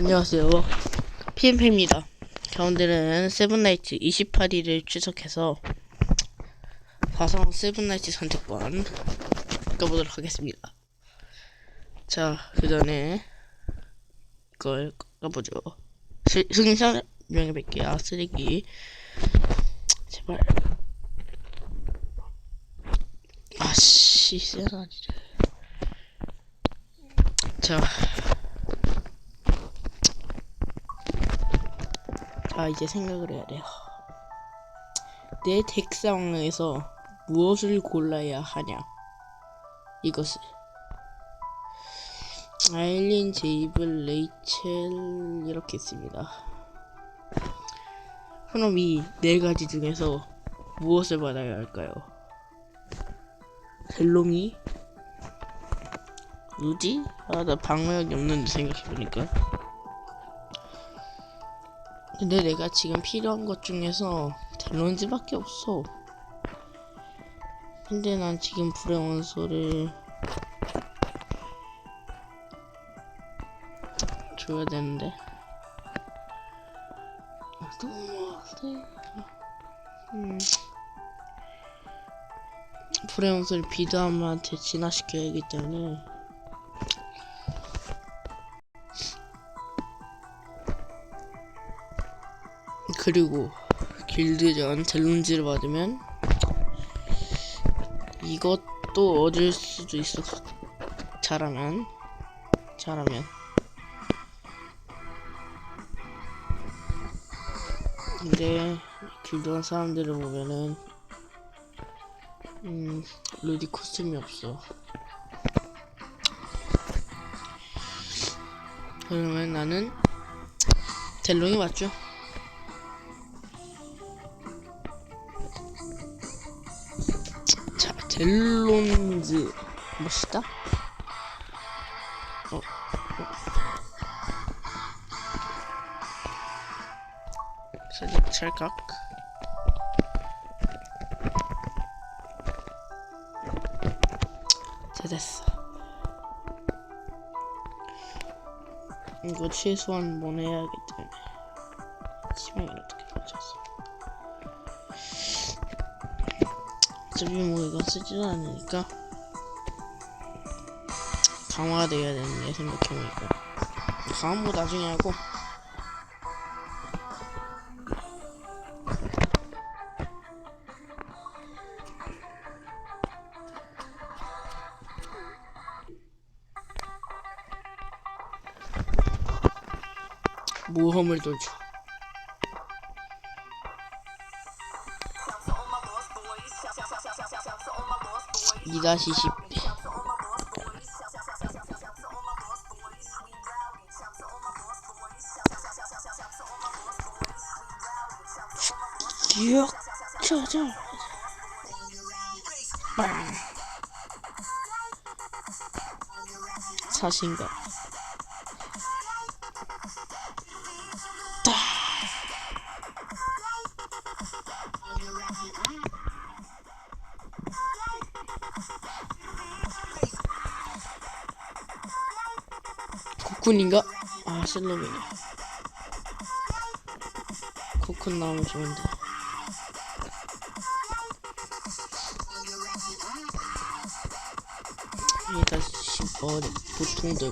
안녕하세요. PMP입니다. 가운데는 세븐나이트 28일을 추석해서 화성 세븐나이트 선택권 바꿔보도록 하겠습니다. 자, 그 전에 이걸 깎아보죠. 스- 승산 명예백기 아 쓰레기 제발 아씨 세라니를 자 아 이제 생각을 해야 돼요. 내 덱 상황에서 무엇을 골라야 하냐? 이것을 아일린, 제이블, 레이첼 이렇게 있습니다. 그럼 이 네 가지 중에서 무엇을 받아야 할까요? 델롱이? 루지? 아 나 방어력이 없는데 생각해보니까 근데 내가 지금 필요한 것 중에서 델론즈밖에 없어. 근데 난 지금 불의 원소를 줘야 되는데. 아, 너무 세. 음. 불의 원소를 비드함한테 진화시켜야 하기 때문에 그리고 길드전 델론지를 받으면 이것도 얻을 수도 있어 잘하면 잘하면 근데 길드원 사람들을 보면은 음 루디 코스튬이 없어 그러면 나는 델롱이 맞죠? 자, 델론즈 멋있다. 어, 어. 살짝 찰칵. 자, 됐어. 이거 최소한 보내야겠기 어차피 뭐 이거 쓰지도 않으니까 강화가 돼야 되는데 생각해보니까. 강화 뭐 나중에 하고. 모험을 돌죠 2-10 기억 조절 빵 자신감 코쿤인가? 아 슬로베니 코쿤 나오면 좋은데. 이 다시 머리 보통 들죠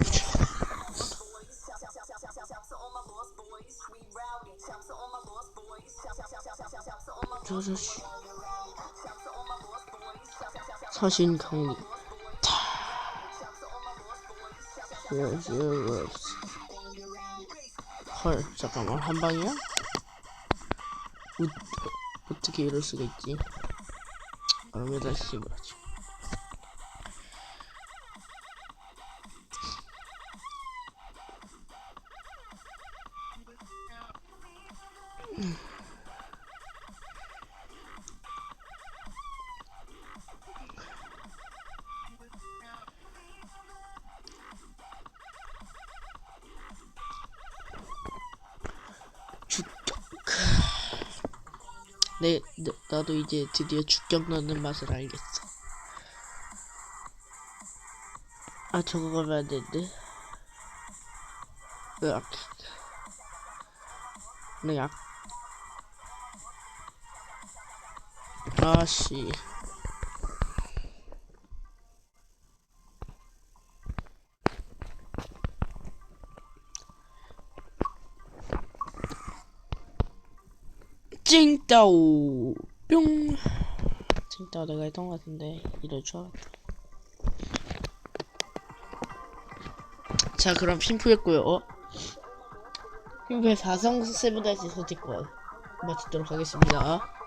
저 자식 사신 강리 헐, 잠깐만, 한 방이야? 어, 어떻게 이럴 수가 있지? 다시 해보지. 네, 내, 내, 나도 이제 드디어 죽격넣는 맛을 알겠어. 아, 저거 가면 안 되는데. 으악. 으악. 아씨. 찡따오. 뿅. 찡따오 내가 했던 것 같은데 이럴 줄 알았다. 자 그럼 핀프였고요. 어? 핀프의 4성 세븐다이스 선택권. 마치도록 하겠습니다